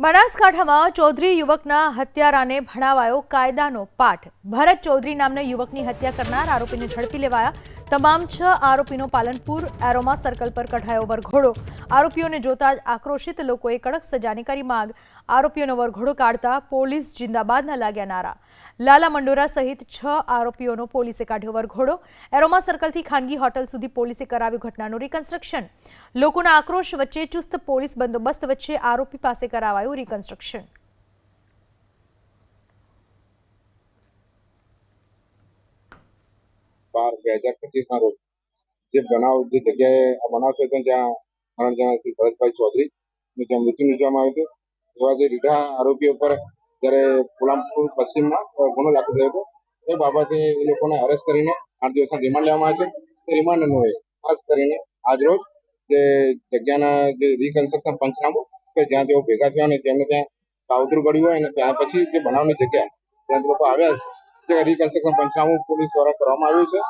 બનાસકાંઠામાં ચૌધરી યુવકના હત્યારાને ભણાવાયો કાયદાનો પાઠ. ભરત ચૌધરી નામના યુવકની હત્યા કરનાર આરોપીને ઝડપી લેવાયા તમામ છ આરોપીનો પાલનપુર એરોમા સર્કલ પર કઢાયો વરઘોડો. આરોપીઓને જોતા જ આક્રોશિત લોકોએ કડક સજાની કરી માંગ. આરોપીઓનો વરઘોડો કાઢતા પોલીસ જિંદાબાદના લાગ્યા નારા. લાલા મંડોરા સહિત છ આરોપીઓનો પોલીસે કાઢ્યો વરઘોડો. એરોમા સર્કલથી ખાનગી હોટલ સુધી પોલીસે કરાવ્યું ઘટનાનું રિકન્સ્ટ્રક્શન લોકોના આક્રોશ વચ્ચે ચુસ્ત પોલીસ બંદોબસ્ત વચ્ચે આરોપી પાસે કરાવાયું રિકન્સ્ટ્રક્શન બાર બે હજાર પચીસના રોજ જે બનાવ, જે જગ્યાએ આ બનાવ થયો જ્યાં મરણ જણા શ્રી ભરતભાઈ ચૌધરી નું જ્યાં મૃત્યુ નિપજવામાં આવ્યું હતું, એવા જે રીઢા આરોપીઓ પર જ્યારે પોલામપુર પશ્ચિમમાં ગુનો દાખલ થયો હતો, એ બાબતે એ લોકોને અરેસ્ટ કરીને આઠ દિવસના રિમાન્ડ લેવામાં આવે છે. તે રિમાન્ડ અન્વયે ખાસ કરીને આજરોજ જે જગ્યાના જે રિકન્સ્ટ્રક્શન પંચનામું કે જ્યાં તેઓ ભેગા થયા અને જેમને ત્યાં કાવતરું ગળ્યું હોય અને ત્યાં પછી જે બનાવની જગ્યા, ત્યાં લોકો આવ્યા તે રિકન્સ્ટ્રક્શન પંચનામું પોલીસ દ્વારા કરવામાં આવ્યું છે.